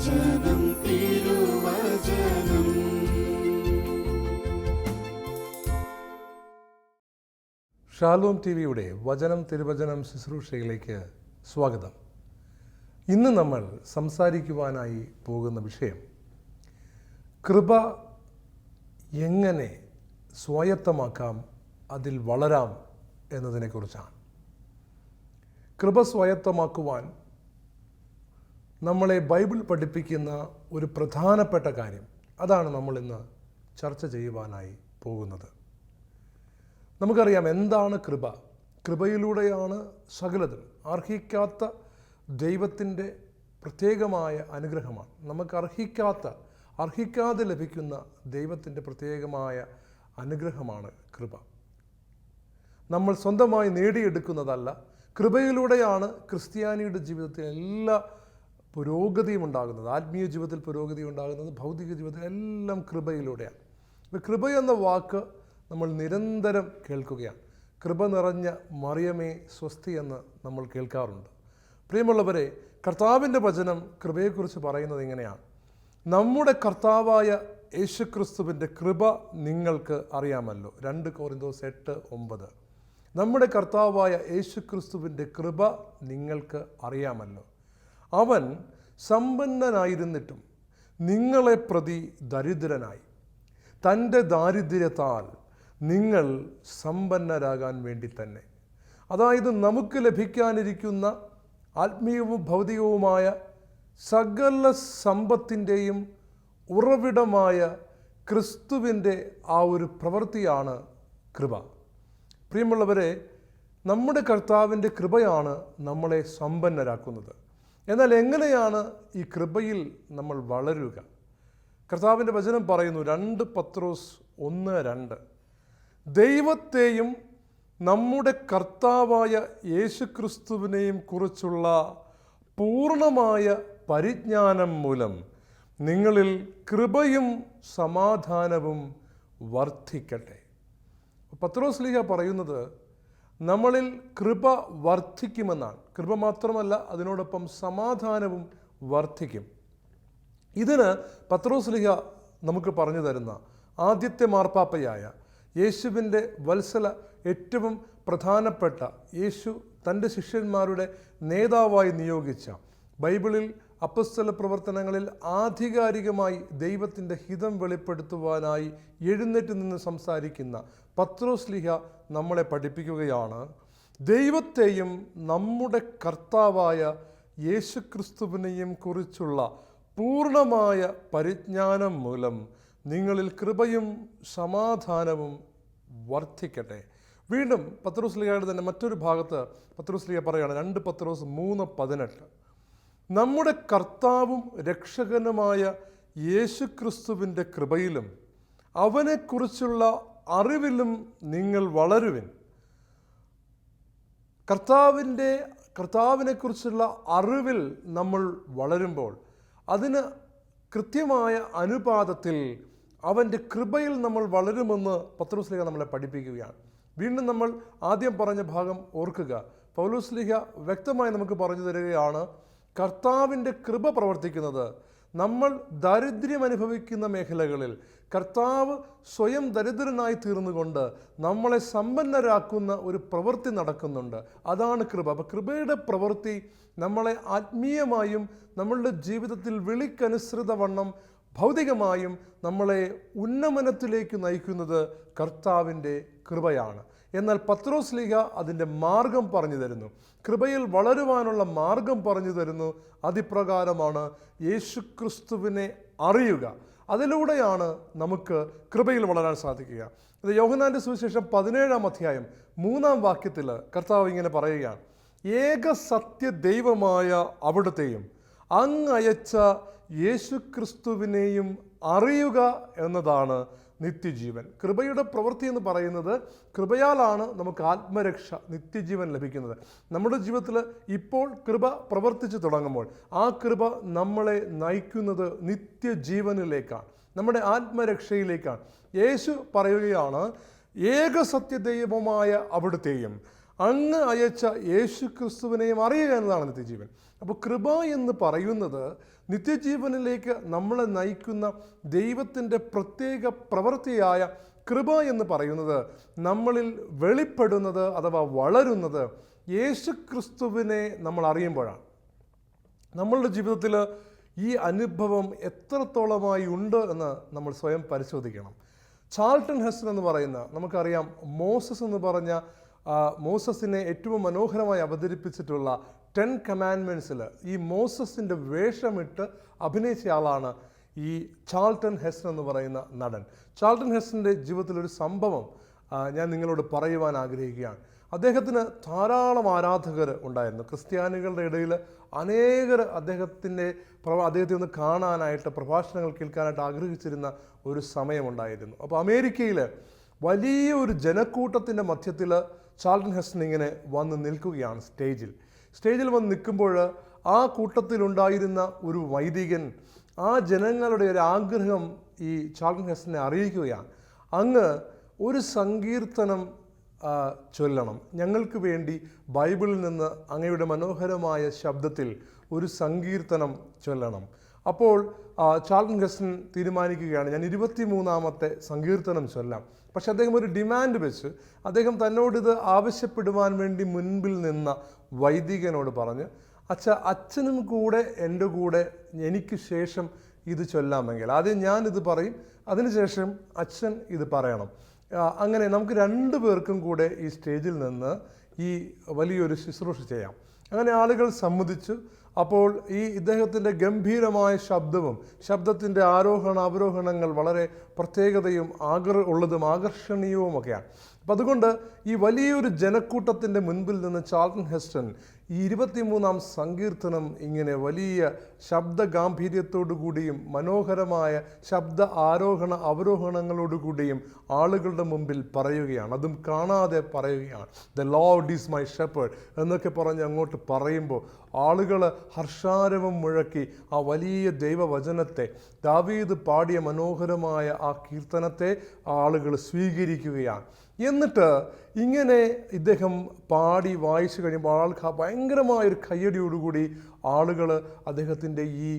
വചനം തിരുവചനം. Shalom T വിയുടെ വചനം തിരുവചനം ശുശ്രൂഷയിലേക്ക് സ്വാഗതം. ഇന്ന് നമ്മൾ സംസാരിക്കുവാനായി പോകുന്ന വിഷയം കൃപ എങ്ങനെ സ്വായത്തമാക്കാം അതിൽ വളരാം എന്നതിനെക്കുറിച്ചാണ്. കൃപ സ്വായത്തമാക്കുവാൻ നമ്മളെ ബൈബിൾ പഠിപ്പിക്കുന്ന ഒരു പ്രധാനപ്പെട്ട കാര്യം. അതാണ് നമ്മൾ ഇന്ന് ചർച്ച ചെയ്യുവാനായി പോകുന്നത്. നമുക്കറിയാം എന്താണ് കൃപ? കൃപയിലൂടെയാണ് സകലതും. അർഹിക്കാത്ത ദൈവത്തിന്റെ പ്രത്യേകമായ അനുഗ്രഹമാണ്. നമുക്ക് അർഹിക്കാത്ത അർഹിക്കാതെ ലഭിക്കുന്ന ദൈവത്തിന്റെ പ്രത്യേകമായ അനുഗ്രഹമാണ് കൃപ. നമ്മൾ സ്വന്തമായി നേടിയെടുക്കുന്നതല്ല കൃപയിലൂടെയാണ് ക്രിസ്ത്യാനിയുടെ ജീവിതത്തിലെ എല്ലാ പുരോഗതിയും ഉണ്ടാകുന്നത് ആത്മീയ ജീവിതത്തിൽ പുരോഗതി ഉണ്ടാകുന്നത് ഭൗതിക ജീവിതത്തിൽ എല്ലാം കൃപയിലൂടെയാണ്. അപ്പോൾ കൃപ എന്ന വാക്ക് നമ്മൾ നിരന്തരം കേൾക്കുകയാണ്. കൃപ നിറഞ്ഞ മറിയമേ സ്വസ്തി എന്ന് നമ്മൾ കേൾക്കാറുണ്ട്. പ്രിയമുള്ളവരെ കർത്താവിന്റെ വചനം കൃപയെക്കുറിച്ച് പറയുന്നത് ഇങ്ങനെയാണ്. നമ്മുടെ കർത്താവായ യേശുക്രിസ്തുവിന്റെ കൃപ നിങ്ങൾക്ക് അറിയാമല്ലോ. രണ്ട് കോറിന്തോസ് എട്ട് ഒമ്പത്. നമ്മുടെ കർത്താവായ യേശുക്രിസ്തുവിന്റെ കൃപ നിങ്ങൾക്ക് അറിയാമല്ലോ. അവൻ സമ്പന്നനായിരുന്നിട്ടും നിങ്ങളെ പ്രതി ദരിദ്രനായി. തന്റെ ദാരിദ്ര്യത്താൽ നിങ്ങൾ സമ്പന്നരാകാൻ വേണ്ടി തന്നെ. അതായത് നമുക്ക് ലഭിക്കാനിരിക്കുന്ന ആത്മീയവും ഭൗതികവുമായ സകല സമ്പത്തിന്റെയും ഉറവിടമായ ക്രിസ്തുവിന്റെ ആ ഒരു പ്രവൃത്തിയാണ് കൃപ. പ്രിയമുള്ളവരെ നമ്മുടെ കർത്താവിന്റെ കൃപയാണ് നമ്മളെ സമ്പന്നരാക്കുന്നത്. എന്നാൽ എങ്ങനെയാണ് ഈ കൃപയിൽ നമ്മൾ വളരുക? കർത്താവിന്റെ വചനം പറയുന്നു രണ്ട് പത്രോസ് ഒന്ന് രണ്ട്. ദൈവത്തെയും നമ്മുടെ കർത്താവായ യേശുക്രിസ്തുവിനെയും കുറിച്ചുള്ള പൂർണമായ പരിജ്ഞാനം മൂലം നിങ്ങളിൽ കൃപയും സമാധാനവും വർദ്ധിക്കട്ടെ. പത്രോസ് ലീഹ പറയുന്നത് നമ്മളിൽ കൃപ വർദ്ധിക്കുമെന്നാണ്. കൃപ മാത്രമല്ല അതിനോടൊപ്പം സമാധാനവും വർദ്ധിക്കും. ഇതിന് പത്രോസ്ലിഹ നമുക്ക് പറഞ്ഞു തരുന്ന ആദ്യത്തെ മാർപ്പാപ്പയായ യേശുവിന്റെ വത്സല ഏറ്റവും പ്രധാനപ്പെട്ട യേശു തന്റെ ശിഷ്യന്മാരുടെ നേതാവായി നിയോഗിച്ച ബൈബിളിൽ അപ്പസ്തല പ്രവർത്തനങ്ങളിൽ ആധികാരികമായി ദൈവത്തിന്റെ ഹിതം വെളിപ്പെടുത്തുവാനായി എഴുന്നേറ്റ് നിന്ന് സംസാരിക്കുന്ന പത്രോസ് ലിഹ നമ്മളെ പഠിപ്പിക്കുകയാണ്. ദൈവത്തെയും നമ്മുടെ കർത്താവായ യേശുക്രിസ്തുവിനെയും കുറിച്ചുള്ള പൂർണമായ പരിജ്ഞാനം മൂലം നിങ്ങളിൽ കൃപയും സമാധാനവും വർദ്ധിക്കട്ടെ. വീണ്ടും പത്രോസ് ലിഹയുടെ തന്നെ മറ്റൊരു ഭാഗത്ത് പത്രോസ് ലിഹ പറയുകയാണ് രണ്ട് പത്രോസ് മൂന്ന് പതിനെട്ട്. നമ്മുടെ കർത്താവും രക്ഷകനുമായ യേശുക്രിസ്തുവിന്റെ കൃപയിലും അവനെക്കുറിച്ചുള്ള അറിവിലും നിങ്ങൾ വളരുവിൻ. കർത്താവിന്റെ കർത്താവിനെക്കുറിച്ചുള്ള അറിവിൽ നമ്മൾ വളരുമ്പോൾ അതിന് കൃത്യമായ അനുപാതത്തിൽ അവന്റെ കൃപയിൽ നമ്മൾ വളരുമെന്ന് പത്രോസ്ലിഹ നമ്മളെ പഠിപ്പിക്കുകയാണ്. വീണ്ടും നമ്മൾ ആദ്യം പറഞ്ഞ ഭാഗം ഓർക്കുക. പൗലോസ്ലിഹ വ്യക്തമായി നമുക്ക് പറഞ്ഞു തരികയാണ് കർത്താവിന്റെ കൃപ പ്രവർത്തിക്കുന്നത് നമ്മൾ ദാരിദ്ര്യം അനുഭവിക്കുന്ന മേഖലകളിൽ കർത്താവ് സ്വയം ദരിദ്രനായി തീർന്നുകൊണ്ട് നമ്മളെ സമ്പന്നരാക്കുന്ന ഒരു പ്രവൃത്തി നടക്കുന്നുണ്ട്. അതാണ് കൃപ. അപ്പം കൃപയുടെ പ്രവൃത്തി നമ്മളെ ആത്മീയമായും നമ്മളുടെ ജീവിതത്തിൽ വിളിക്കനുസൃതവണ്ണം ഭൗതികമായും നമ്മളെ ഉന്നമനത്തിലേക്ക് നയിക്കുന്നത് കർത്താവിന്റെ കൃപയാണ്. എന്നാൽ പത്രോസ് ലീഗ അതിന്റെ മാർഗം പറഞ്ഞു തരുന്നു. കൃപയിൽ വളരുവാനുള്ള മാർഗം പറഞ്ഞു തരുന്നു. അതിപ്രകാരമാണ് യേശുക്രിസ്തുവിനെ അറിയുക. അതിലൂടെയാണ് നമുക്ക് കൃപയിൽ വളരാൻ സാധിക്കുക. ഇത് യോഹനാന്റെ സുവിശേഷം പതിനേഴാം അധ്യായം മൂന്നാം വാക്യത്തിൽ കർത്താവ് ഇങ്ങനെ പറയുകയാണ്. ഏക സത്യ ദൈവമായ അവിടുത്തെയും അങ്ങയച്ച യേശു യേശുക്രിസ്തുവിനെയും അറിയുക എന്നതാണ് നിത്യജീവൻ. കൃപയുടെ പ്രവൃത്തി എന്ന് പറയുന്നത് കൃപയാലാണ് നമുക്ക് ആത്മരക്ഷ നിത്യജീവൻ ലഭിക്കുന്നത്. നമ്മുടെ ജീവിതത്തിൽ ഇപ്പോൾ കൃപ പ്രവർത്തിച്ചു തുടങ്ങുമ്പോൾ ആ കൃപ നമ്മളെ നയിക്കുന്നത് നിത്യജീവനിലേക്കാണ് നമ്മുടെ ആത്മരക്ഷയിലേക്കാണ്. യേശു പറയുകയാണ് ഏക സത്യദൈവമായ അവിടുത്തെയും അങ്ങ് അയച്ച യേശു ക്രിസ്തുവിനെയും അറിയുക എന്നതാണ് നിത്യജീവൻ. അപ്പോൾ കൃപ എന്ന് പറയുന്നത് നിത്യജീവനിലേക്ക് നമ്മളെ നയിക്കുന്ന ദൈവത്തിന്റെ പ്രത്യേക പ്രവൃത്തിയായ കൃപ എന്ന് പറയുന്നത് നമ്മളിൽ വെളിപ്പെടുന്നത് അഥവാ വളരുന്നത് യേശുക്രിസ്തുവിനെ നമ്മൾ അറിയുമ്പോഴാണ്. നമ്മളുടെ ജീവിതത്തിൽ ഈ അനുഭവം എത്രത്തോളമായി ഉണ്ട് എന്ന് നമ്മൾ സ്വയം പരിശോധിക്കണം. ചാൾട്ടൺ ഹെസ്റ്റൻ എന്ന് പറയുന്ന നമുക്കറിയാം മോസസ് എന്ന് പറഞ്ഞ മോസസിനെ ഏറ്റവും മനോഹരമായി അവതരിപ്പിച്ചിട്ടുള്ള ടെൻ കമാൻമെന്റ്സിൽ ഈ മോസസിന്റെ വേഷമിട്ട് അഭിനയിച്ച ആളാണ് ഈ ചാൾട്ടൺ ഹെസൻ എന്ന് പറയുന്ന നടൻ. ചാൾട്ടൺ ഹെസ്റ്റന്റെ ജീവിതത്തിലൊരു സംഭവം ഞാൻ നിങ്ങളോട് പറയുവാൻ ആഗ്രഹിക്കുകയാണ്. അദ്ദേഹത്തിന് ധാരാളം ആരാധകർ ഉണ്ടായിരുന്നു. ക്രിസ്ത്യാനികളുടെ ഇടയിൽ അനേകർ അദ്ദേഹത്തിന്റെ പ്രവ അദ്ദേഹത്തെ ഒന്ന് കാണാനായിട്ട് പ്രഭാഷണങ്ങൾ കേൾക്കാനായിട്ട് ആഗ്രഹിച്ചിരുന്ന ഒരു സമയമുണ്ടായിരുന്നു അപ്പോൾ അമേരിക്കയിൽ വലിയ ഒരു ജനക്കൂട്ടത്തിന്റെ മധ്യത്തിൽ ചാൾട്ടൺ ഹെസ്റ്റൻ ഇങ്ങനെ വന്ന് നിൽക്കുകയാണ് സ്റ്റേജിൽ. സ്റ്റേജിൽ വന്ന് നിൽക്കുമ്പോൾ ആ കൂട്ടത്തിലുണ്ടായിരുന്ന ഒരു വൈദികൻ ആ ജനങ്ങളുടെ ഒരു ആഗ്രഹം ഈ ചാൾട്ടൺ ഹെസ്റ്റനെ അറിയിക്കുകയാണ്. അങ്ങ് ഒരു സങ്കീർത്തനം ചൊല്ലണം. ഞങ്ങൾക്ക് വേണ്ടി ബൈബിളിൽ നിന്ന് അങ്ങയുടെ മനോഹരമായ ശബ്ദത്തിൽ ഒരു സങ്കീർത്തനം ചൊല്ലണം. അപ്പോൾ ചാൾട്ടൻ ഹെസ്റ്റൻ തീരുമാനിക്കുകയാണ് ഞാൻ ഇരുപത്തി മൂന്നാമത്തെ സങ്കീർത്തനം ചൊല്ലാം. പക്ഷെ അദ്ദേഹം ഒരു ഡിമാൻഡ് വെച്ച് അദ്ദേഹം തന്നോട് ഇത് ആവശ്യപ്പെടുവാൻ വേണ്ടി മുൻപിൽ നിന്ന വൈദികനോട് പറഞ്ഞ് അച്ഛ അച്ഛനും കൂടെ എന്റെ കൂടെ എനിക്ക് ശേഷം ഇത് ചൊല്ലാമെങ്കിൽ ആദ്യം ഞാൻ ഇത് പറയും അതിനുശേഷം അച്ഛൻ ഇത് പറയണം. അങ്ങനെ നമുക്ക് രണ്ടു പേർക്കും കൂടെ ഈ സ്റ്റേജിൽ നിന്ന് ഈ വലിയൊരു ശുശ്രൂഷ ചെയ്യാം. അങ്ങനെ ആളുകൾ സമ്മതിച്ചു. അപ്പോൾ ഈ ഇദ്ദേഹത്തിന്റെ ഗംഭീരമായ ശബ്ദവും ശബ്ദത്തിന്റെ ആരോഹണ അവരോഹണങ്ങൾ വളരെ പ്രത്യേകതയും ആകർ ഉള്ളതും ആകർഷണീയവുമൊക്കെയാണ്. അപ്പം അതുകൊണ്ട് ഈ വലിയൊരു ജനക്കൂട്ടത്തിന്റെ മുൻപിൽ നിന്ന് ചാൾട്ടൺ ഹെസ്റ്റൺ ഈ ഇരുപത്തിമൂന്നാം സങ്കീർത്തനം ഇങ്ങനെ വലിയ ശബ്ദ ഗാംഭീര്യത്തോടു കൂടിയും മനോഹരമായ ശബ്ദ ആരോഹണ അവരോഹണങ്ങളോടുകൂടിയും ആളുകളുടെ മുമ്പിൽ പറയുകയാണ്. അതും കാണാതെ പറയുകയാണ്. The Lord is my shepherd എന്നൊക്കെ പറഞ്ഞ് അങ്ങോട്ട് പറയുമ്പോൾ ആളുകൾ ഹർഷാരവം മുഴക്കി ആ വലിയ ദൈവവചനത്തെ ദാവീദ് പാടിയ മനോഹരമായ ആ കീർത്തനത്തെ ആളുകൾ സ്വീകരിക്കുകയാണ്. എന്നിട്ട് ഇങ്ങനെ ഇദ്ദേഹം പാടി വായിച്ചു കഴിയുമ്പോൾ ആൾക്ക് ഭയങ്കരമായൊരു കയ്യടിയോടുകൂടി ആളുകൾ അദ്ദേഹത്തിന്റെ ഈ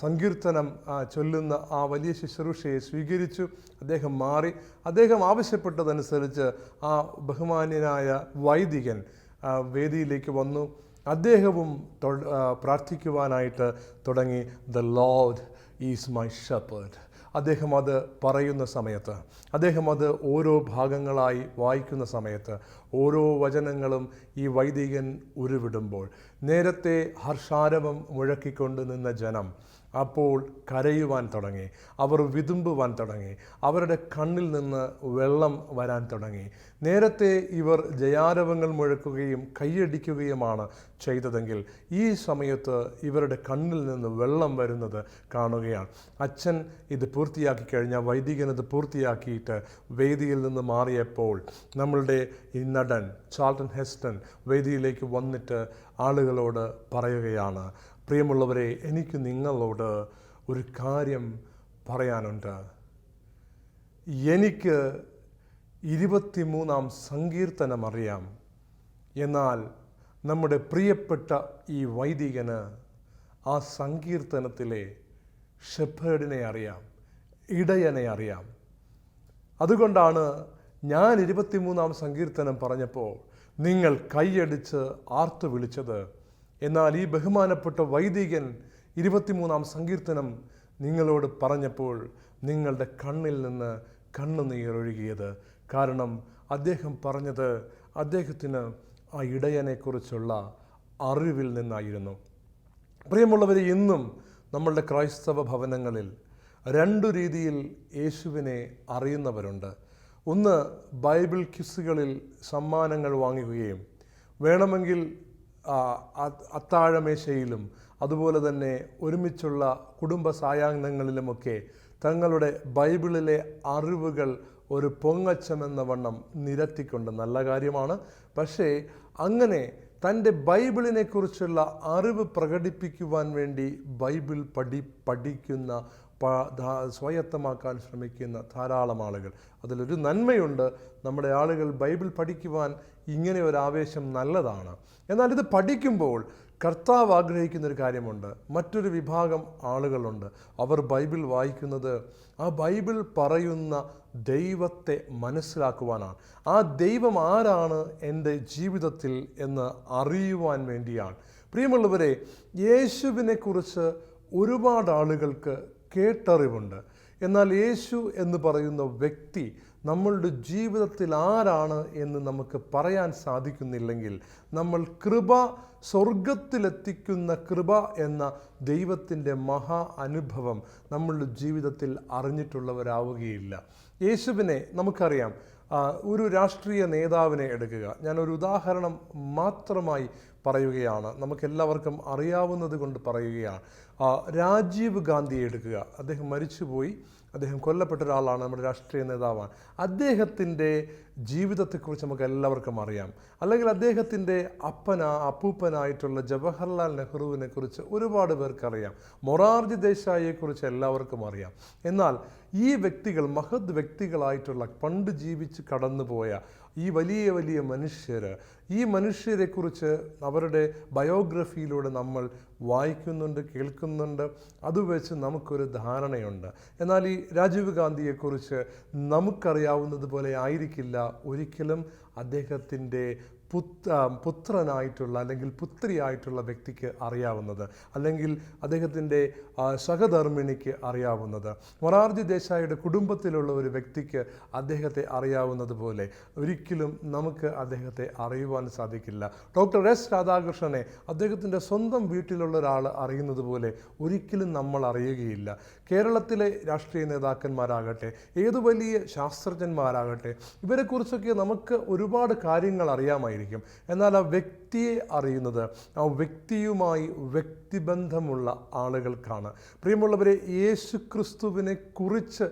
സങ്കീർത്തനം ചൊല്ലുന്ന ആ വലിയ ശുശ്രൂഷയെ സ്വീകരിച്ചു. അദ്ദേഹം മാറി. അദ്ദേഹം ആവശ്യപ്പെട്ടതനുസരിച്ച് ആ ബഹുമാന്യനായ വൈദികൻ വേദിയിലേക്ക് വന്നു. അദ്ദേഹവും പ്രാർത്ഥിക്കുവാനായിട്ട് തുടങ്ങി. The Lord is my shepherd അദ്ദേഹം അത് പറയുന്ന സമയത്ത് അദ്ദേഹം അത് ഓരോ ഭാഗങ്ങളായി വായിക്കുന്ന സമയത്ത് ഓരോ വചനങ്ങളും ഈ വൈദികൻ ഉരുവിടുമ്പോൾ നേരത്തെ ഹർഷാരവം മുഴക്കിക്കൊണ്ട് നിന്ന ജനം അപ്പോൾ കരയുവാൻ തുടങ്ങി അവർ വിതുമ്പുവാൻ തുടങ്ങി അവരുടെ കണ്ണിൽ നിന്ന് വെള്ളം വരാൻ തുടങ്ങി. നേരത്തെ ഇവർ ജയാരവങ്ങൾ മുഴക്കുകയും കൈയടിക്കുകയുമാണ് ചെയ്തതെങ്കിൽ ഈ സമയത്ത് ഇവരുടെ കണ്ണിൽ നിന്ന് വെള്ളം വരുന്നത് കാണുകയാണ്. അച്ഛൻ ഇത് പൂർത്തിയാക്കി കഴിഞ്ഞാൽ വൈദികൻ ഇത് പൂർത്തിയാക്കിയിട്ട് വേദിയിൽ നിന്ന് മാറിയപ്പോൾ നമ്മളുടെ ഈ നടൻ ചാൾട്ടൺ ഹെസ്റ്റൺ വേദിയിലേക്ക് വന്നിട്ട് ആളുകളോട് പറയുകയാണ് പ്രിയമുള്ളവരെ എനിക്ക് നിങ്ങളോട് ഒരു കാര്യം പറയാനുണ്ട്. എനിക്ക് ഇരുപത്തിമൂന്നാം സങ്കീർത്തനം അറിയാം. എന്നാൽ നമ്മുടെ പ്രിയപ്പെട്ട ഈ വൈദികന് ആ സങ്കീർത്തനത്തിലെ ഷെഫേഡിനെ അറിയാം ഇടയനെ അറിയാം. അതുകൊണ്ടാണ് ഞാൻ ഇരുപത്തിമൂന്നാം സങ്കീർത്തനം പറഞ്ഞപ്പോൾ നിങ്ങൾ കൈയടിച്ച് ആർത്തു വിളിച്ചത്. എന്നാൽ ഈ ബഹുമാനപ്പെട്ട വൈദികൻ ഇരുപത്തിമൂന്നാം സങ്കീർത്തനം നിങ്ങളോട് പറഞ്ഞപ്പോൾ നിങ്ങളുടെ കണ്ണിൽ നിന്ന് കണ്ണുനീരൊഴുകിയത് കാരണം അദ്ദേഹം പറഞ്ഞത് അദ്ദേഹത്തിന് ആ ഇടയനെക്കുറിച്ചുള്ള അറിവിൽ നിന്നായിരുന്നു. പ്രിയമുള്ളവരെ ഇന്നും നമ്മളുടെ ക്രൈസ്തവ ഭവനങ്ങളിൽ രണ്ടു രീതിയിൽ യേശുവിനെ അറിയുന്നവരുണ്ട്. ഒന്ന് ബൈബിൾ ക്വിസുകളിൽ സമ്മാനങ്ങൾ വാങ്ങുകയും വേണമെങ്കിൽ അത്താഴമേശയിലും അതുപോലെ തന്നെ ഒരുമിച്ചുള്ള കുടുംബ സായാഹ്നങ്ങളിലുമൊക്കെ തങ്ങളുടെ ബൈബിളിലെ അറിവുകൾ ഒരു പൊങ്ങച്ചമെന്ന വണ്ണം നിരത്തിക്കൊണ്ട് നല്ല കാര്യമാണ്. പക്ഷേ അങ്ങനെ തന്റെ ബൈബിളിനെ കുറിച്ചുള്ള അറിവ് പ്രകടിപ്പിക്കുവാൻ വേണ്ടി ബൈബിൾ പഠി പഠിക്കുന്ന സ്വായത്തമാക്കാൻ ശ്രമിക്കുന്ന ധാരാളം ആളുകൾ. അതിലൊരു നന്മയുണ്ട്. നമ്മുടെ ആളുകൾ ബൈബിൾ പഠിക്കുവാൻ ഇങ്ങനെ ഒരു ആവേശം നല്ലതാണ്. എന്നാൽ ഇത് പഠിക്കുമ്പോൾ കർത്താവ് ആഗ്രഹിക്കുന്ന ഒരു കാര്യമുണ്ട്. മറ്റൊരു വിഭാഗം ആളുകളുണ്ട്. അവർ ബൈബിൾ വായിക്കുന്നത് ആ ബൈബിൾ പറയുന്ന ദൈവത്തെ മനസ്സിലാക്കുവാനാണ്. ആ ദൈവം ആരാണ് എന്റെ ജീവിതത്തിൽ എന്ന് അറിയുവാൻ വേണ്ടിയാണ്. പ്രിയമുള്ളവരെ യേശുവിനെക്കുറിച്ച് ഒരുപാട് ആളുകൾക്ക് കേട്ടറിവുണ്ട്. എന്നാൽ യേശു എന്ന് പറയുന്ന വ്യക്തി നമ്മളുടെ ജീവിതത്തിൽ ആരാണ് എന്ന് നമുക്ക് പറയാൻ സാധിക്കുന്നില്ലെങ്കിൽ നമ്മൾ കൃപ സ്വർഗത്തിലെത്തിക്കുന്ന കൃപ എന്ന ദൈവത്തിന്റെ മഹാ അനുഭവം നമ്മളുടെ ജീവിതത്തിൽ അറിഞ്ഞിട്ടുള്ളവരാവുകയില്ല. യേശുവിനെ നമുക്കറിയാം ഒരു രാഷ്ട്രീയ നേതാവിനെ എടുക്കുക. ഞാനൊരു ഉദാഹരണം മാത്രമായി പറയുകയാണ്. നമുക്കെല്ലാവർക്കും അറിയാവുന്നത് കൊണ്ട് പറയുകയാണ്. രാജീവ് ഗാന്ധിയെ എടുക്കുക. അദ്ദേഹം മരിച്ചുപോയി. അദ്ദേഹം കൊല്ലപ്പെട്ട ഒരാളാണ് നമ്മുടെ രാഷ്ട്രീയ നേതാവാണ്. അദ്ദേഹത്തിന്റെ ജീവിതത്തെക്കുറിച്ച് നമുക്ക് എല്ലാവർക്കും അറിയാം. അല്ലെങ്കിൽ അദ്ദേഹത്തിന്റെ അപ്പന അപ്പൂപ്പനായിട്ടുള്ള ജവഹർലാൽ നെഹ്റുവിനെ കുറിച്ച് ഒരുപാട് പേർക്കറിയാം. മൊറാർജി ദേശായിയെക്കുറിച്ച് എല്ലാവർക്കും അറിയാം. എന്നാൽ ഈ വ്യക്തികൾ മഹത് വ്യക്തികളായിട്ടുള്ള പണ്ട് ജീവിച്ച് കടന്നുപോയ ഈ വലിയ വലിയ മനുഷ്യർ ഈ മനുഷ്യരെക്കുറിച്ച് അവരുടെ ബയോഗ്രഫിയിലൂടെ നമ്മൾ വായിക്കുന്നുണ്ട് കേൾക്കുന്നുണ്ട്. അത് വെച്ച് നമുക്കൊരു ധാരണയുണ്ട്. എന്നാൽ ഈ രാജീവ് ഗാന്ധിയെക്കുറിച്ച് നമുക്കറിയാവുന്നത് പോലെ ആയിരിക്കില്ല. ഒരിക്കലും അദ്ദേഹത്തിന്റെ പുത്രനായിട്ടുള്ള അല്ലെങ്കിൽ പുത്രിയായിട്ടുള്ള വ്യക്തിക്ക് അറിയാവുന്നത് അല്ലെങ്കിൽ അദ്ദേഹത്തിന്റെ സഹധർമ്മിണിക്ക് അറിയാവുന്നത്. മൊറാർജി ദേശായിയുടെ കുടുംബത്തിലുള്ള ഒരു വ്യക്തിക്ക് അദ്ദേഹത്തെ അറിയാവുന്നത് പോലെ ഒരിക്കലും നമുക്ക് അദ്ദേഹത്തെ അറിയുവാൻ സാധിക്കില്ല. ഡോക്ടർ എസ് രാധാകൃഷ്ണനെ അദ്ദേഹത്തിന്റെ സ്വന്തം വീട്ടിലുള്ള ഒരാൾ അറിയുന്നത് പോലെ ഒരിക്കലും നമ്മൾ അറിയുകയില്ല. കേരളത്തിലെ രാഷ്ട്രീയ നേതാക്കന്മാരാകട്ടെ ഏതു വലിയ ശാസ്ത്രജ്ഞന്മാരാകട്ടെ ഇവരെക്കുറിച്ചൊക്കെ നമുക്ക് ഒരുപാട് കാര്യങ്ങൾ അറിയാമായിരിക്കും. എന്നാൽ ആ വ്യക്തിയെ അറിയുന്നത് ആ വ്യക്തിയുമായി വ്യക്തിബന്ധമുള്ള ആളുകൾക്കാണ്. പ്രിയമുള്ളവരെ യേശു ക്രിസ്തുവിനെ കുറിച്ച്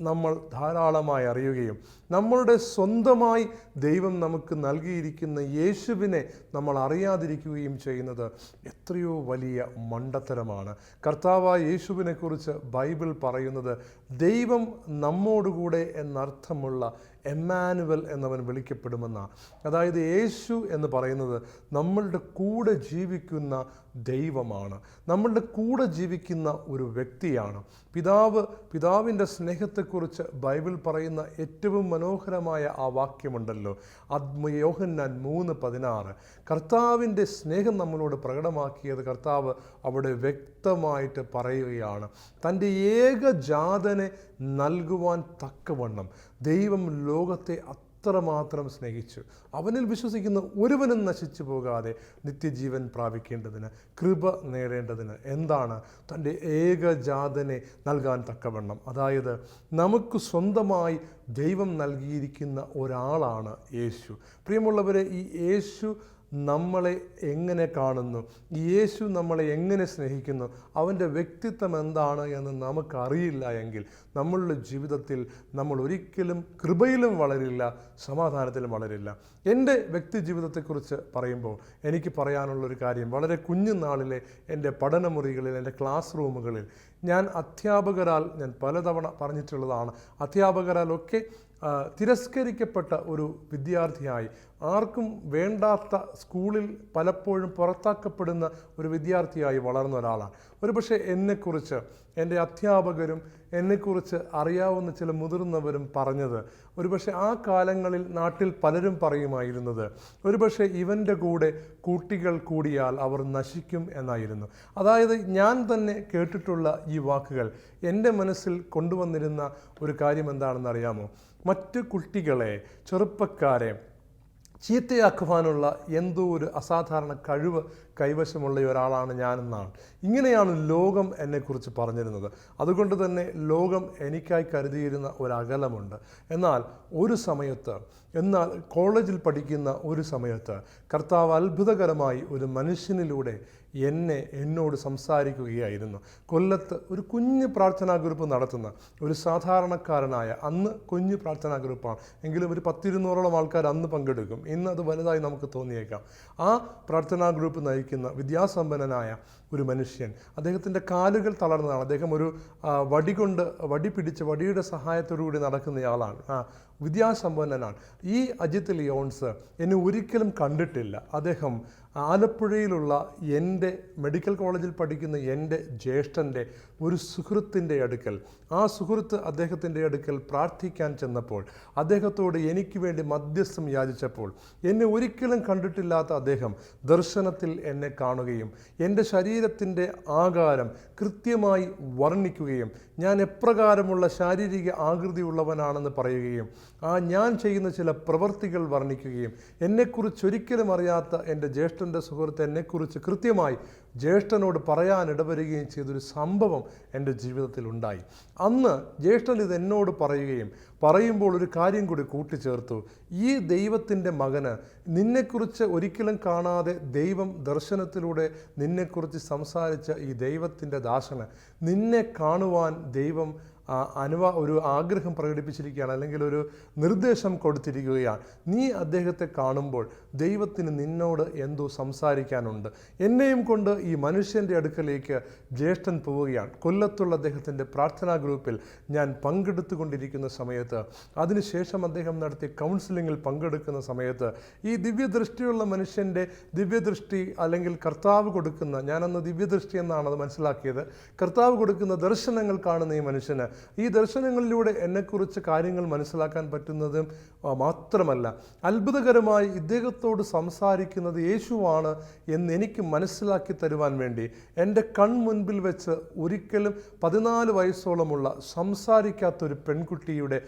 നമ്മൾ ധാരാളമായി അറിയുകയും നമ്മളുടെ സ്വന്തമായി ദൈവം നമുക്ക് നൽകിയിരിക്കുന്ന യേശുവിനെ നമ്മൾ അറിയാതിരിക്കുകയും ചെയ്യുന്നത് എത്രയോ വലിയ മണ്ടത്തരമാണ്. കർത്താവായ യേശുവിനെക്കുറിച്ച് ബൈബിൾ പറയുന്നത് ദൈവം നമ്മോടുകൂടെ എന്നർത്ഥമുള്ള എമ്മാനുവൽ എന്നവൻ വിളിക്കപ്പെടുമെന്ന. അതായത് യേശു എന്ന് പറയുന്നത് നമ്മളുടെ കൂടെ ജീവിക്കുന്ന ദൈവമാണ്. നമ്മളുടെ കൂടെ ജീവിക്കുന്ന ഒരു വ്യക്തിയാണ്. പിതാവ് പിതാവിന്റെ സ്നേഹത്തെക്കുറിച്ച് ബൈബിൾ പറയുന്ന ഏറ്റവും മനോഹരമായ ആ വാക്യമുണ്ടല്ലോ. ആത്മയോഹന്നാൻ മൂന്ന് പതിനാറ്. കർത്താവിന്റെ സ്നേഹം നമ്മളോട് പ്രകടമാക്കിയത് കർത്താവ് അവിടെ വ്യക്തമായിട്ട് പറയുകയാണ്. തന്റെ ഏകജാതനെ നൽകുവാൻ തക്കവണ്ണം ദൈവം ലോകത്തെ അത്രമാത്രം സ്നേഹിച്ചു. അവനിൽ വിശ്വസിക്കുന്ന ഒരുവനും നശിച്ചു പോകാതെ നിത്യജീവൻ പ്രാപിക്കേണ്ടതിന് കൃപ നേടേണ്ടതിന് എന്താണ് തന്റെ ഏകജാതനെ നൽകാൻ തക്കവണ്ണം? അതായത് നമുക്ക് സ്വന്തമായി ദൈവം നൽകിയിരിക്കുന്ന ഒരാളാണ് യേശു. പ്രിയമുള്ളവരെ ഈ യേശു നമ്മളെ എങ്ങനെ കാണുന്നു? യേശു നമ്മളെ എങ്ങനെ സ്നേഹിക്കുന്നു? അവന്റെ വ്യക്തിത്വം എന്താണ് എന്ന് നമുക്കറിയില്ല എങ്കിൽ നമ്മളുടെ ജീവിതത്തിൽ നമ്മൾ ഒരിക്കലും കൃപയിലും വളരില്ല സമാധാനത്തിലും വളരില്ല. എന്റെ വ്യക്തി ജീവിതത്തെക്കുറിച്ച് പറയുമ്പോൾ എനിക്ക് പറയാനുള്ളൊരു കാര്യം വളരെ കുഞ്ഞുനാളിലെ എന്റെ പഠനമുറികളിൽ എന്റെ ക്ലാസ് റൂമുകളിൽ ഞാൻ അധ്യാപകരാൽ ഞാൻ പലതവണ പറഞ്ഞിട്ടുള്ളതാണ് അധ്യാപകരാലൊക്കെ തിരസ്കരിക്കപ്പെട്ട ഒരു വിദ്യാർത്ഥിയായി. ആർക്കും വേണ്ടാത്ത സ്കൂളിൽ പലപ്പോഴും പുറത്താക്കപ്പെടുന്ന ഒരു വിദ്യാർത്ഥിയായി വളർന്ന ഒരാളാണ്. ഒരുപക്ഷെ എന്നെക്കുറിച്ച് എന്റെ അധ്യാപകരും എന്നെക്കുറിച്ച് അറിയാവുന്ന ചില മുതിർന്നവരും പറഞ്ഞത് ഒരുപക്ഷെ ആ കാലങ്ങളിൽ നാട്ടിൽ പലരും പറയുമായിരുന്നത് ഒരുപക്ഷെ ഇവന്റെ കൂടെ കുട്ടികൾ കൂടിയാൽ അവർ നശിക്കും എന്നായിരുന്നു. അതായത് ഞാൻ തന്നെ കേട്ടിട്ടുള്ള ഈ വാക്കുകൾ എന്റെ മനസ്സിൽ കൊണ്ടുവന്നിരുന്ന ഒരു കാര്യം എന്താണെന്ന് അറിയാമോ മറ്റ് കുട്ടികളെ ചെറുപ്പക്കാരെ ചീത്തയാക്കുവാനുള്ള എന്തോ ഒരു അസാധാരണ കഴിവ് കൈവശമുള്ള ഒരാളാണ് ഞാനെന്നാണ്. ഇങ്ങനെയാണ് ലോകം എന്നെക്കുറിച്ച് പറഞ്ഞിരുന്നത്. അതുകൊണ്ട് തന്നെ ലോകം എനിക്കായി കരുതിയിരുന്ന ഒരകലമുണ്ട്. എന്നാൽ ഒരു സമയത്ത് എന്നാൽ കോളേജിൽ പഠിക്കുന്ന ഒരു സമയത്ത് കർത്താവ് അത്ഭുതകരമായി ഒരു മനുഷ്യനിലൂടെ എന്നെ എന്നോട് സംസാരിക്കുകയായിരുന്നു. കൊല്ലത്ത് ഒരു കുഞ്ഞ് പ്രാർത്ഥനാ ഗ്രൂപ്പ് നടത്തുന്ന ഒരു സാധാരണക്കാരനായ അന്ന് കുഞ്ഞ് പ്രാർത്ഥനാ ഗ്രൂപ്പാണ്. എങ്കിലും ഒരു പത്തിരുന്നൂറോളം ആൾക്കാർ അന്ന് പങ്കെടുക്കും. ഇന്ന് അത് വലുതായി നമുക്ക് തോന്നിയേക്കാം. ആ പ്രാർത്ഥനാ ഗ്രൂപ്പ് നയിക്കുന്ന വിദ്യാസമ്പന്നനായ ഒരു മനുഷ്യൻ. അദ്ദേഹത്തിന്റെ കാലുകൾ തളർന്നതാണ്. അദ്ദേഹം ഒരു വടി കൊണ്ട് വടി പിടിച്ച് വടിയുടെ സഹായത്തോടുകൂടി നടക്കുന്നയാളാണ് വിദ്യാസമ്പന്നനാണ്. ഈ അജിത് ലിയോൺസ് എന്നെ ഒരിക്കലും കണ്ടിട്ടില്ല. അദ്ദേഹം ആലപ്പുഴയിലുള്ള എന്റെ മെഡിക്കൽ കോളേജിൽ പഠിക്കുന്ന എന്റെ ജ്യേഷ്ഠന്റെ ഒരു സുഹൃത്തിന്റെ അടുക്കൽ ആ സുഹൃത്ത് അദ്ദേഹത്തിന്റെ അടുക്കൽ പ്രാർത്ഥിക്കാൻ ചെന്നപ്പോൾ അദ്ദേഹത്തോട് എനിക്ക് വേണ്ടി മധ്യസ്ഥം യാചിച്ചപ്പോൾ എന്നെ ഒരിക്കലും കണ്ടിട്ടില്ലാത്ത അദ്ദേഹം ദർശനത്തിൽ എന്നെ കാണുകയും എന്റെ ശരീരത്തിന്റെ ആകാരം കൃത്യമായി വർണിക്കുകയും ഞാൻ എപ്രകാരമുള്ള ശാരീരിക ആകൃതിയുള്ളവനാണെന്ന് പറയുകയും ആ ഞാൻ ചെയ്യുന്ന ചില പ്രവൃത്തികൾ വർണിക്കുകയും എന്നെക്കുറിച്ച് ഒരിക്കലും അറിയാത്ത എന്റെ ജ്യേഷ്ഠന്റെ സുഹൃത്ത് എന്നെക്കുറിച്ച് കൃത്യമായി ജ്യേഷ്ഠനോട് പറയാനിടവരികയും ചെയ്തൊരു സംഭവം എന്റെ ജീവിതത്തിൽ ഉണ്ടായി. അന്ന് ജ്യേഷ്ഠൻ ഇത് എന്നോട് പറയുകയും പറയുമ്പോൾ ഒരു കാര്യം കൂടി കൂട്ടിച്ചേർത്തു. ഈ ദൈവത്തിന്റെ മകന് നിന്നെക്കുറിച്ച് ഒരിക്കലും കാണാതെ ദൈവം ദർശനത്തിലൂടെ നിന്നെക്കുറിച്ച് സംസാരിച്ച ഈ ദൈവത്തിന്റെ ദാസന് നിന്നെ കാണുവാൻ ദൈവം അനുവ ഒരു ആഗ്രഹം പ്രകടിപ്പിച്ചിരിക്കുകയാണ് അല്ലെങ്കിൽ ഒരു നിർദ്ദേശം കൊടുത്തിരിക്കുകയാണ്. നീ അദ്ദേഹത്തെ കാണുമ്പോൾ ദൈവത്തിന് നിന്നോട് എന്തോ സംസാരിക്കാനുണ്ട്. എന്നെയും കൊണ്ട് ഈ മനുഷ്യന്റെ അടുക്കലേക്ക് ജ്യേഷ്ഠൻ പോവുകയാണ്. കൊല്ലത്തുള്ള അദ്ദേഹത്തിന്റെ പ്രാർത്ഥനാ ഗ്രൂപ്പിൽ ഞാൻ പങ്കെടുത്തുകൊണ്ടിരിക്കുന്ന സമയത്ത് അതിനുശേഷം അദ്ദേഹം നടത്തിയ കൗൺസിലിങ്ങിൽ പങ്കെടുക്കുന്ന സമയത്ത് ഈ ദിവ്യദൃഷ്ടിയുള്ള മനുഷ്യന്റെ ദിവ്യദൃഷ്ടി അല്ലെങ്കിൽ കർത്താവ് കൊടുക്കുന്ന ഞാനന്ന് ദിവ്യദൃഷ്ടി എന്നാണ് അത് മനസ്സിലാക്കിയത് കർത്താവ് കൊടുക്കുന്ന ദർശനങ്ങൾ കാണുന്ന ഈ മനുഷ്യന് ഈ ദർശനങ്ങളിലൂടെ എന്നെക്കുറിച്ച് കാര്യങ്ങൾ മനസ്സിലാക്കാൻ പറ്റുന്നത് മാത്രമല്ല അത്ഭുതകരമായി ഇദ്ദേഹത്തോട് സംസാരിക്കുന്നത് യേശുവാണ് എന്ന് എനിക്ക് മനസ്സിലാക്കി തരുവാൻ വേണ്ടി. എന്റെ കൺമുൻപിൽ വെച്ച് ഒരിക്കലും പതിനാല് വയസ്സോളമുള്ള സംസാരിക്കാത്തൊരു പെൺകുട്ടിയുടെ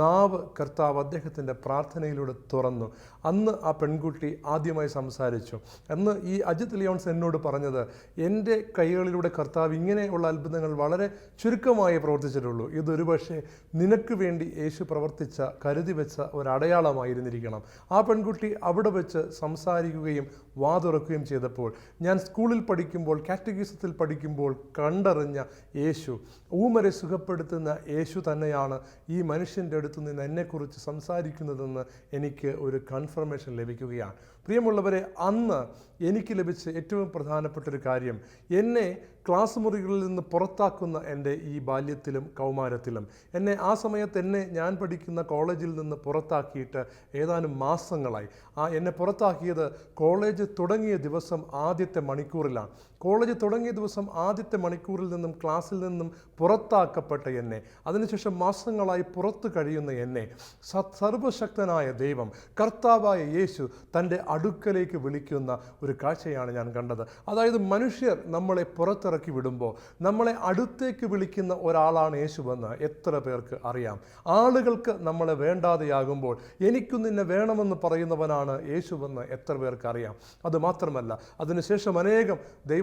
നാവ് കർത്താവ് അദ്ദേഹത്തിന്റെ പ്രാർത്ഥനയിലൂടെ തുറന്നു. അന്ന് ആ പെൺകുട്ടി ആദ്യമായി സംസാരിച്ചു. അന്ന് ഈ അജിത് ലിയോൺസ് എന്നോട് പറഞ്ഞത് എന്റെ കൈകളിലൂടെ കർത്താവ് ഇങ്ങനെയുള്ള അത്ഭുതങ്ങൾ വളരെ ചുരുക്കമായി പ്രവർത്തിച്ചിട്ടുള്ളൂ. ഇതൊരു പക്ഷേ നിനക്ക് വേണ്ടി യേശു പ്രവർത്തിച്ച കരുതി വെച്ച ഒരടയാളമായിരുന്നിരിക്കണം. ആ പെൺകുട്ടി അവിടെ വെച്ച് സംസാരിക്കുകയും വാ തുറക്കുകയും ചെയ്തപ്പോൾ ഞാൻ സ്കൂളിൽ പഠിക്കുമ്പോൾ കാറ്റഗീസത്തിൽ പഠിക്കുമ്പോൾ കണ്ടറിഞ്ഞ യേശു ഊമരെ സുഖപ്പെടുത്തുന്ന യേശു തന്നെയാണ് ഈ മനുഷ്യന്റെ അടുത്ത് നിന്ന് എന്നെക്കുറിച്ച് സംസാരിക്കുന്നതെന്ന് എനിക്ക് ഒരു കൺഫർമേഷൻ ലഭിക്കുകയാണ്. പ്രിയമുള്ളവരെ അന്ന് എനിക്ക് ലഭിച്ച ഏറ്റവും പ്രധാനപ്പെട്ട ഒരു കാര്യം എന്നെ ക്ലാസ് മുറികളിൽ നിന്ന് പുറത്താക്കുന്ന എന്റെ ഈ ബാല്യത്തിലും കൗമാരത്തിലും. എന്നെ ആ സമയത്ത് എന്നെ ഞാൻ പഠിക്കുന്ന കോളേജിൽ നിന്ന് പുറത്താക്കിയിട്ട് ഏതാനും മാസങ്ങളായി. ആ എന്നെ പുറത്താക്കിയത് കോളേജ് തുടങ്ങിയ ദിവസം ആദ്യത്തെ മണിക്കൂറിലാണ്. കോളേജ് തുടങ്ങിയ ദിവസം ആദ്യത്തെ മണിക്കൂറിൽ നിന്നും ക്ലാസ്സിൽ നിന്നും പുറത്താക്കപ്പെട്ട എന്നെ. അതിനുശേഷം മാസങ്ങളായി പുറത്തു കഴിയുന്ന എന്നെ. സർവശക്തനായ ദൈവം കർത്താവായ യേശു തന്റെ അടുക്കലേക്ക് വിളിക്കുന്ന ഒരു കാഴ്ചയാണ് ഞാൻ കണ്ടത്. അതായത് മനുഷ്യർ നമ്മളെ പുറത്തിറക്കി വിടുമ്പോൾ നമ്മളെ അടുത്തേക്ക് വിളിക്കുന്ന ഒരാളാണ് യേശുവെന്ന് എത്ര പേർക്ക് അറിയാം. ആളുകൾക്ക് നമ്മളെ വേണ്ടാതെയാകുമ്പോൾ എനിക്കും നിന്നെ വേണമെന്ന് പറയുന്നവനാണ് യേശുവെന്ന് എത്ര പേർക്ക് അറിയാം. അതുമാത്രമല്ല അതിനുശേഷം അനേകം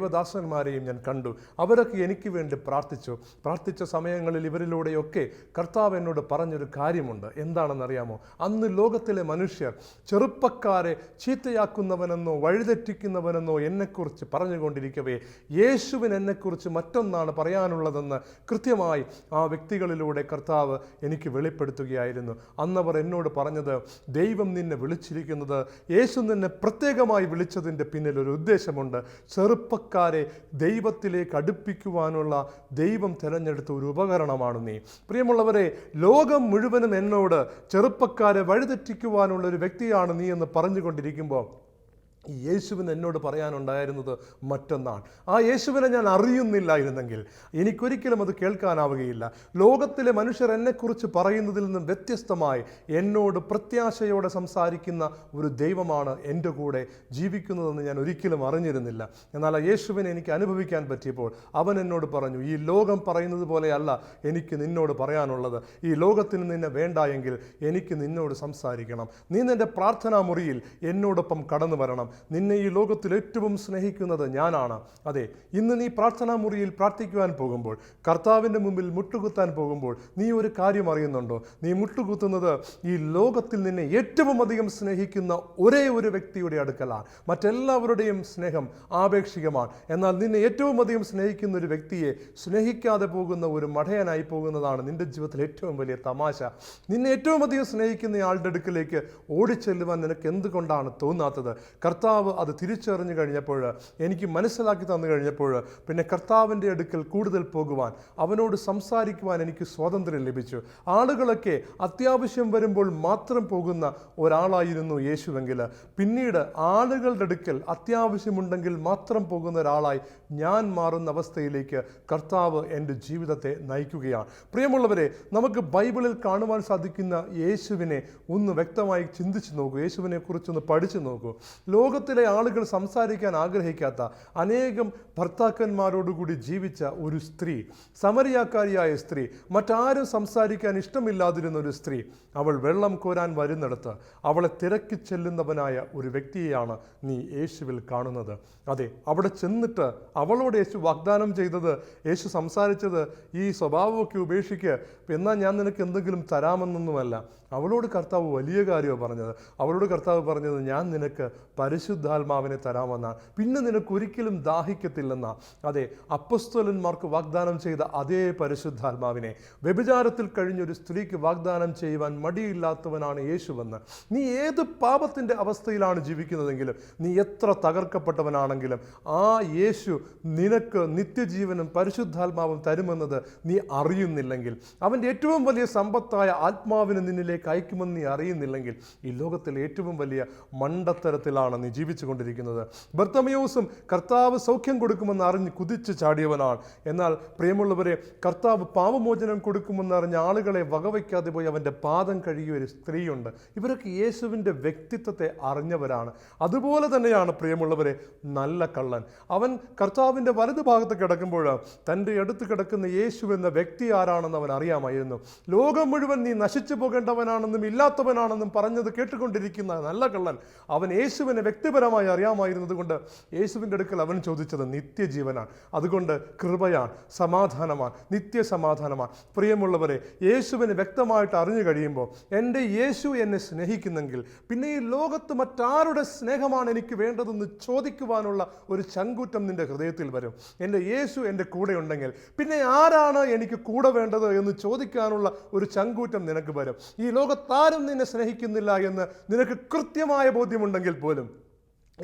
ദൈവദാസന്മാരെയും ഞാൻ കണ്ടു. അവരൊക്കെ എനിക്ക് വേണ്ടി പ്രാർത്ഥിച്ചു. പ്രാർത്ഥിച്ച സമയങ്ങളിൽ ഇവരിലൂടെയൊക്കെ കർത്താവ് എന്നോട് പറഞ്ഞൊരു കാര്യമുണ്ട്. എന്താണെന്നറിയാമോ? അന്ന് ലോകത്തിലെ മനുഷ്യർ ചെറുപ്പക്കാരെ ചീത്തയാക്കുന്നവനെന്നോ വഴിതെറ്റിക്കുന്നവനെന്നോ എന്നെക്കുറിച്ച് പറഞ്ഞുകൊണ്ടിരിക്കവേ യേശുവിൻ എന്നെക്കുറിച്ച് മറ്റൊന്നാണ് പറയാനുള്ളതെന്ന് കൃത്യമായി ആ വ്യക്തികളിലൂടെ കർത്താവ് എനിക്ക് വെളിപ്പെടുത്തുകയായിരുന്നു. അന്നവർ എന്നോട് പറഞ്ഞത് ദൈവം നിന്നെ വിളിച്ചിരിക്കുന്നത് യേശു നിന്നെ പ്രത്യേകമായി വിളിച്ചതിന്റെ പിന്നിൽ ഒരു ഉദ്ദേശമുണ്ട് ചെറുപ്പക്കാരെ ദൈവത്തിലേക്ക് അടുപ്പിക്കുവാനുള്ള ദൈവം തിരഞ്ഞെടുത്ത ഒരു ഉപകരണമാണ് നീ. പ്രിയമുള്ളവരെ ലോകം മുഴുവനും എന്നോട് ചെറുപ്പക്കാരെ വഴിതെറ്റിക്കുവാനുള്ള ഒരു വ്യക്തിയാണ് നീ എന്ന് പറഞ്ഞുകൊണ്ടിരിക്കുമ്പോൾ യേശുവിന് എന്നോട് പറയാനുണ്ടായിരുന്നത് മറ്റൊന്നാണ് ആ യേശുവിനെ ഞാൻ അറിയുന്നില്ലായിരുന്നെങ്കിൽ എനിക്കൊരിക്കലും അത് കേൾക്കാനാവുകയില്ല. ലോകത്തിലെ മനുഷ്യർ എന്നെക്കുറിച്ച് പറയുന്നതിൽ നിന്നും വ്യത്യസ്തമായി എന്നോട് പ്രത്യാശയോടെ സംസാരിക്കുന്ന ഒരു ദൈവമാണ് എന്റെ കൂടെ ജീവിക്കുന്നതെന്ന് ഞാൻ ഒരിക്കലും അറിഞ്ഞിരുന്നില്ല. എന്നാൽ ആ യേശുവിനെ എനിക്ക് അനുഭവിക്കാൻ പറ്റിയപ്പോൾ അവൻ എന്നോട് പറഞ്ഞു ഈ ലോകം പറയുന്നത് പോലെയല്ല എനിക്ക് നിന്നോട് പറയാനുള്ളത്. ഈ ലോകത്തിന് നിന്നെ വേണ്ട എങ്കിൽ എനിക്ക് നിന്നോട് സംസാരിക്കണം. നീ നിന്റെ പ്രാർത്ഥനാ മുറിയിൽ എന്നോടൊപ്പം കടന്നു വരണം നിന്നെ ഈ ലോകത്തിൽ ഏറ്റവും സ്നേഹിക്കുന്നത് ഞാനാണ്. അതെ ഇന്ന് നീ പ്രാർത്ഥനാ മുറിയിൽ പ്രാർത്ഥിക്കുവാൻ പോകുമ്പോൾ കർത്താവിന്റെ മുമ്പിൽ മുട്ടുകുത്താൻ പോകുമ്പോൾ നീ ഒരു കാര്യം അറിയുന്നുണ്ടോ? നീ മുട്ടുകുത്തുന്നത് ഈ ലോകത്തിൽ നിന്നെ ഏറ്റവും അധികം സ്നേഹിക്കുന്ന ഒരേ ഒരു വ്യക്തിയുടെ അടുക്കലാണ് മറ്റെല്ലാവരുടെയും സ്നേഹം ആപേക്ഷികമാണ്. എന്നാൽ നിന്നെ ഏറ്റവും അധികം സ്നേഹിക്കുന്ന ഒരു വ്യക്തിയെ സ്നേഹിക്കാതെ പോകുന്ന ഒരു മഠയനായി പോകുന്നതാണ് നിന്റെ ജീവിതത്തിലെ ഏറ്റവും വലിയ തമാശ. നിന്നെ ഏറ്റവും അധികം സ്നേഹിക്കുന്ന ആളുടെ അടുക്കിലേക്ക് ഓടിച്ചെല്ലുവാൻ നിനക്ക് എന്തുകൊണ്ടാണ് തോന്നാത്തത്? കർത്താവ് അത് തിരിച്ചറിഞ്ഞു കഴിഞ്ഞപ്പോൾ എനിക്ക് മനസ്സിലാക്കി തന്നു കഴിഞ്ഞപ്പോൾ പിന്നെ കർത്താവിന്റെ അടുക്കൽ കൂടുതൽ പോകുവാൻ അവനോട് സംസാരിക്കുവാൻ എനിക്ക് സ്വാതന്ത്ര്യം ലഭിച്ചു. ആളുകളൊക്കെ അത്യാവശ്യം വരുമ്പോൾ മാത്രം പോകുന്ന ഒരാളായിരുന്നു യേശുവെങ്കിൽ പിന്നീട് ആളുകളുടെ അടുക്കൽ അത്യാവശ്യമുണ്ടെങ്കിൽ മാത്രം പോകുന്ന ഒരാളായി ഞാൻ മാറുന്ന അവസ്ഥയിലേക്ക് കർത്താവ് എന്റെ ജീവിതത്തെ നയിക്കുകയാണ്. പ്രിയമുള്ളവരെ നമുക്ക് ബൈബിളിൽ കാണുവാൻ സാധിക്കുന്ന യേശുവിനെ ഒന്ന് വ്യക്തമായി ചിന്തിച്ചു നോക്കൂ. യേശുവിനെ കുറിച്ചൊന്ന് പഠിച്ചു നോക്കൂ. ലോകത്തിലെ ആളുകൾ സംസാരിക്കാൻ ആഗ്രഹിക്കാത്ത അനേകം ഭർത്താക്കന്മാരോടുകൂടി ജീവിച്ച ഒരു സ്ത്രീ സമരിയാക്കാരിയായ സ്ത്രീ മറ്റാരും സംസാരിക്കാൻ ഇഷ്ടമില്ലാതിരുന്ന ഒരു സ്ത്രീ അവൾ വെള്ളം കോരാൻ വരുന്നിടത്ത് അവളെ തിരക്കി ചെല്ലുന്നവനായ ഒരു വ്യക്തിയെയാണ് നീ യേശുവിൽ കാണുന്നത്. അതെ അവിടെ ചെന്നിട്ട് അവളോട് യേശു വാഗ്ദാനം ചെയ്തത് യേശു സംസാരിച്ചത് ഈ സ്വഭാവമൊക്കെ ഉപേക്ഷിക്കുക എന്നാൽ ഞാൻ നിനക്ക് എന്തെങ്കിലും തരാമെന്നൊന്നുമല്ല. അവളോട് കർത്താവ് വലിയ കാര്യമാണ് പറഞ്ഞത്. അവളോട് കർത്താവ് പറഞ്ഞത് ഞാൻ നിനക്ക് പരിശുദ്ധാത്മാവിനെ തരാമെന്നാണ് പിന്നെ നിനക്ക് ഒരിക്കലും ദാഹിക്കത്തില്ലെന്നാ. അതെ അപ്പസ്തോലന്മാർക്ക് വാഗ്ദാനം ചെയ്ത അതേ പരിശുദ്ധാത്മാവിനെ. വ്യഭിചാരത്തിൽ കഴിഞ്ഞൊരു സ്ത്രീക്ക് വാഗ്ദാനം ചെയ്യുവാൻ മടിയില്ലാത്തവനാണ് യേശുവെന്ന്. നീ ഏത് പാപത്തിന്റെ അവസ്ഥയിലാണ് ജീവിക്കുന്നതെങ്കിലും നീ എത്ര തകർക്കപ്പെട്ടവനാണെങ്കിലും ആ യേശു നിനക്ക് നിത്യജീവനും പരിശുദ്ധാത്മാവും തരുമെന്നത് നീ അറിയുന്നില്ലെങ്കിൽ. അവന്റെ ഏറ്റവും വലിയ സമ്പത്തായ ആത്മാവിന് നിന്നിലേക്ക് അയക്കുമെന്ന് നീ അറിയുന്നില്ലെങ്കിൽ ഈ ലോകത്തിൽ ഏറ്റവും വലിയ മണ്ടത്തരത്തിലാണ് നീ ജീവിച്ചു കൊണ്ടിരിക്കുന്നത് ബർത്തമയോസും കർത്താവ് സൗഖ്യം കൊടുക്കുമെന്ന് അറിഞ്ഞ് കുതിച്ചു ചാടിയവനാണ്. എന്നാൽ പ്രിയമുള്ളവരെ കർത്താവ് പാപമോചനം കൊടുക്കുമെന്ന് അറിഞ്ഞ ആളുകളെ വകവയ്ക്കാതെ പോയി അവന്റെ പാദം കഴുകിയ ഒരു സ്ത്രീയുണ്ട്. ഇവരൊക്കെ യേശുവിന്റെ വ്യക്തിത്വത്തെ അറിഞ്ഞവരാണ്. അതുപോലെ തന്നെയാണ് പ്രിയമുള്ളവരെ നല്ല കള്ളൻ. അവൻ കർത്താവിന്റെ വലതു ഭാഗത്ത് കിടക്കുമ്പോൾ തന്റെ അടുത്ത് കിടക്കുന്ന യേശു എന്ന വ്യക്തി ആരാണെന്ന് അവൻ അറിയാമായിരുന്നു. ലോകം മുഴുവൻ നീ നശിച്ചു പോകേണ്ടവനാണെന്നും ഇല്ലാത്തവനാണെന്നും പറഞ്ഞത് കേട്ടുകൊണ്ടിരിക്കുന്ന നല്ല കള്ളൻ അവൻ യേശുവിനെ വ്യക്തിപരമായി അറിയാമായിരുന്നത് കൊണ്ട് യേശുവിന്റെ അടുക്കൽ അവൻ ചോദിച്ചത് നിത്യജീവനാണ്. അതുകൊണ്ട് കൃപയാണ് സമാധാനമാണ് നിത്യസമാധാനമാണ്. പ്രിയമുള്ളവരെ യേശുവിനെ വ്യക്തമായിട്ട് അറിഞ്ഞു കഴിയുമ്പോൾ എന്റെ യേശു എന്നെ സ്നേഹിക്കുന്നെങ്കിൽ പിന്നെ ഈ ലോകത്ത് മറ്റാരുടെ സ്നേഹമാണ് എനിക്ക് വേണ്ടതെന്ന് ചോദിക്കുവാനുള്ള ഒരു ചങ്കൂറ്റം നിന്റെ ഹൃദയത്തിൽ വരും. എന്റെ യേശു എന്റെ കൂടെ ഉണ്ടെങ്കിൽ പിന്നെ ആരാണ് എനിക്ക് കൂടെ വേണ്ടത് എന്ന് ചോദിക്കാനുള്ള ഒരു ചങ്കൂറ്റം നിനക്ക് വരും. ഈ ലോകത്താരും നിന്നെ സ്നേഹിക്കുന്നില്ല എന്ന് നിനക്ക് കൃത്യമായ ബോധ്യമുണ്ടെങ്കിൽ പോലും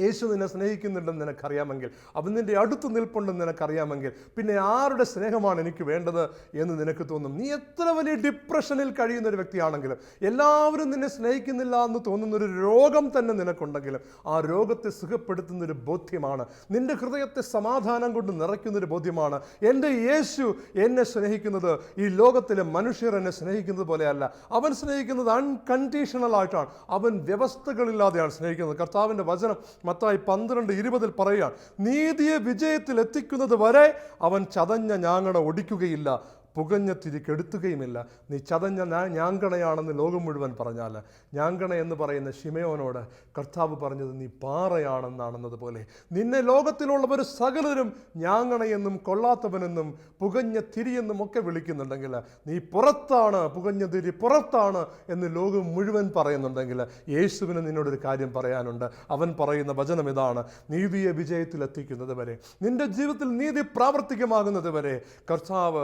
യേശു നിന്നെ സ്നേഹിക്കുന്നുണ്ടെന്ന് നിനക്കറിയാമെങ്കിൽ അവൻ നിന്റെ അടുത്ത് നിൽപ്പുണ്ടെന്ന് നിനക്കറിയാമെങ്കിൽ പിന്നെ ആരുടെ സ്നേഹമാണ് എനിക്ക് വേണ്ടത് എന്ന് നിനക്ക് തോന്നും? നീ എത്ര വലിയ ഡിപ്രഷനിൽ കഴിയുന്ന ഒരു വ്യക്തിയാണെങ്കിലും എല്ലാവരും നിന്നെ സ്നേഹിക്കുന്നില്ല എന്ന് തോന്നുന്ന ഒരു രോഗം തന്നെ നിനക്കുണ്ടെങ്കിലും ആ രോഗത്തെ സുഖപ്പെടുത്തുന്ന ഒരു ബോധ്യമാണ്. നിന്റെ ഹൃദയത്തെ സമാധാനം കൊണ്ട് നിറയ്ക്കുന്ന ഒരു ബോധ്യമാണ്. എന്റെ യേശു എന്നെ സ്നേഹിക്കുന്നത് ഈ ലോകത്തിലെ മനുഷ്യർ എന്നെ സ്നേഹിക്കുന്നത് പോലെയല്ല. അവൻ സ്നേഹിക്കുന്നത് അൺകണ്ടീഷണൽ ആയിട്ടാണ്. അവൻ വ്യവസ്ഥകളില്ലാതെയാണ് സ്നേഹിക്കുന്നത്. കർത്താവിന്റെ വചനം മത്തായി പന്ത്രണ്ട് ഇരുപതിൽ പറയുകയാണ് നീതിയെ വിജയത്തിൽ എത്തിക്കുന്നത് വരെ അവൻ ചതഞ്ഞ ഞാങ്ങണ ഒടിക്കുകയില്ല. പുകഞ്ഞ തിരി കെടുത്തുകയുമില്ല നീ ചതഞ്ഞ ഞാങ്കണയാണെന്ന് ലോകം മുഴുവൻ പറഞ്ഞാൽ ഞാങ്കണ എന്ന് പറയുന്ന ഷിമയോനോട് കർത്താവ് പറഞ്ഞത് നീ പാറയാണെന്നാണെന്നതുപോലെ നിന്നെ ലോകത്തിലുള്ളവർ സകലരും ഞാങ്കണയെന്നും കൊള്ളാത്തവനെന്നും പുകഞ്ഞ തിരിയെന്നും ഒക്കെ വിളിക്കുന്നുണ്ടെങ്കിൽ നീ പുറത്താണ് പുകഞ്ഞ തിരി പുറത്താണ് എന്ന് ലോകം മുഴുവൻ പറയുന്നുണ്ടെങ്കിൽ യേശുവിന് നിന്നോടൊരു കാര്യം പറയാനുണ്ട്. അവൻ പറയുന്ന വചനം ഇതാണ്. നീതിയെ വിജയത്തിലെത്തിക്കുന്നത് വരെ നിന്റെ ജീവിതത്തിൽ നീതി പ്രാവർത്തികമാകുന്നത് വരെ കർത്താവ്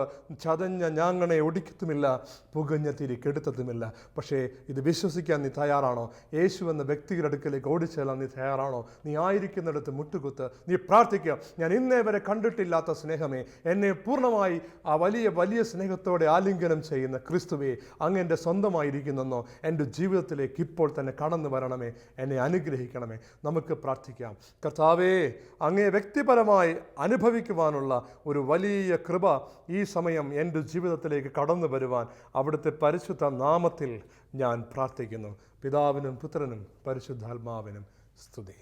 ചതഞ്ഞ ഞാങ്ങണെ ഒടിക്കത്തുമില്ല പുകഞ്ഞ തിരി കെടുത്തതുമില്ല. പക്ഷേ ഇത് വിശ്വസിക്കാൻ നീ തയ്യാറാണോ? യേശു എന്ന വ്യക്തിയുടെ അടുക്കലേക്ക് ഓടിച്ചെല്ലാൻ നീ തയ്യാറാണോ? നീ ആയിരിക്കുന്നിടത്ത് മുട്ടുകുത്ത്. നീ പ്രാർത്ഥിക്കുക ഞാൻ ഇന്നേ വരെ കണ്ടിട്ടില്ലാത്ത സ്നേഹമേ എന്നെ പൂർണമായി ആ വലിയ വലിയ സ്നേഹത്തോടെ ആലിംഗനം ചെയ്യുന്ന ക്രിസ്തുവേ അങ്ങ് എന്റെ സ്വന്തമായിരിക്കുന്നെന്നോ എന്റെ ജീവിതത്തിലേക്ക് ഇപ്പോൾ തന്നെ കടന്നു വരണമേ എന്നെ അനുഗ്രഹിക്കണമേ. നമുക്ക് പ്രാർത്ഥിക്കാം. കർത്താവേ അങ്ങേ വ്യക്തിപരമായി അനുഭവിക്കുവാനുള്ള ഒരു വലിയ കൃപ ഈ സമയം എന്റെ ജീവിതത്തിലേക്ക് കടന്നു വരുവാൻ അവിടുത്തെ പരിശുദ്ധ നാമത്തിൽ ഞാൻ പ്രാർത്ഥിക്കുന്നു. പിതാവിനും പുത്രനും പരിശുദ്ധാത്മാവിനും സ്തുതി.